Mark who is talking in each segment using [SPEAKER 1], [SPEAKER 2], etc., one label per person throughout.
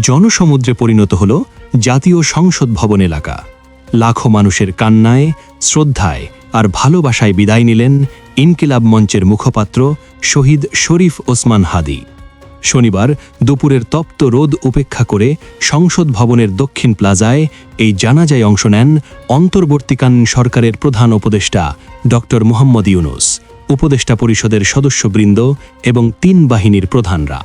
[SPEAKER 1] জনসমুদ্রে পরিণত হল জাতীয় সংসদ ভবন এলাকা। লাখো মানুষের কান্নায়, শ্রদ্ধায় আর ভালোবাসায় বিদায় নিলেন ইনকিলাব মঞ্চের মুখপাত্র শহীদ শরীফ ওসমান হাদি। শনিবার দুপুরের তপ্ত রোদ উপেক্ষা করে সংসদ ভবনের দক্ষিণ প্লাজায় এই জানাজায় অংশ নেন অন্তর্বর্তীকালীন সরকারের প্রধান উপদেষ্টা ড মোহাম্মদ ইউনুস। উপদেষ্টা পরিষদের সদস্যবৃন্দ এবং তিন বাহিনীর প্রধানরা।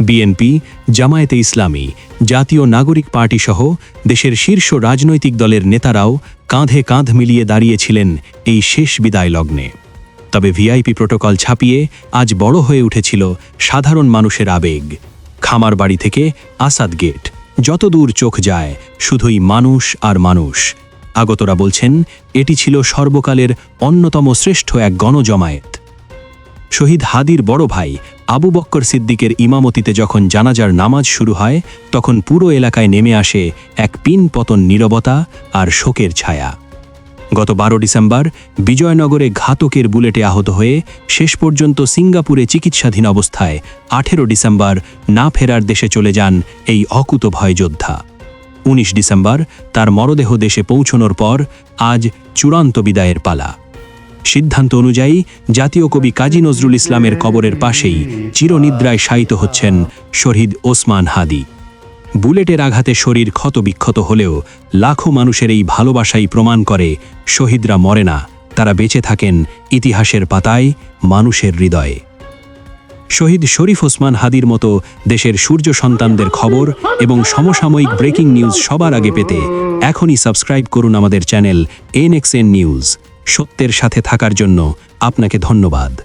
[SPEAKER 1] বিএনপি, জামায়াতে ইসলামী, জাতীয় নাগরিক পার্টি সহ দেশের শীর্ষ রাজনৈতিক দলের নেতারাও কাঁধে কাঁধ মিলিয়ে দাঁড়িয়েছিলেন এই শেষ বিদায় লগ্নে। তবে ভিআইপি প্রোটোকল ছাপিয়ে আজ বড় হয়ে উঠেছিল সাধারণ মানুষের আবেগ। খামার বাড়ি থেকে আসাদ গেট, যতদূর চোখ যায় শুধুই মানুষ আর মানুষ আগতরা বলছেন, এটি ছিল সর্বকালের অন্যতম শ্রেষ্ঠ এক গণজমায়েত। শহীদ হাদির বড় ভাই আবু বক্কর সিদ্দিকের ইমামতিতে যখন জানাজার নামাজ শুরু হয়, তখন পুরো এলাকায় নেমে আসে এক পিন পতন নীরবতা আর শোকের ছায়া। গত বারো ডিসেম্বর বিজয়নগরে ঘাতকের বুলেটে আহত হয়ে শেষ পর্যন্ত সিঙ্গাপুরে চিকিৎসাধীন অবস্থায় আঠেরো ডিসেম্বর না ফেরার দেশে চলে যান এই অকুত ভয় যোদ্ধা। উনিশ ডিসেম্বর তার মরদেহ দেশে পৌঁছনোর পর আজ চূড়ান্ত বিদায়ের পালা। সিদ্ধান্ত অনুযায়ী জাতীয় কবি কাজী নজরুল ইসলামের কবরের পাশেই চিরনিদ্রায় শায়িত হচ্ছেন শহীদ ওসমান হাদি। বুলেটের আঘাতে শরীর ক্ষতবিক্ষত হলেও লাখো মানুষের এই ভালোবাসাই প্রমাণ করে শহীদরা মরে না, তারা বেঁচে থাকেন ইতিহাসের পাতায় মানুষের হৃদয়ে। শহীদ শরীফ ওসমান হাদির মতো দেশের সূর্য সন্তানদের খবর এবং সমসাময়িক ব্রেকিং নিউজ সবার আগে পেতে এখনই সাবস্ক্রাইব করুন আমাদের চ্যানেল এনএক্সএন নিউজ। সত্যের সাথে থাকার জন্য আপনাকে ধন্যবাদ।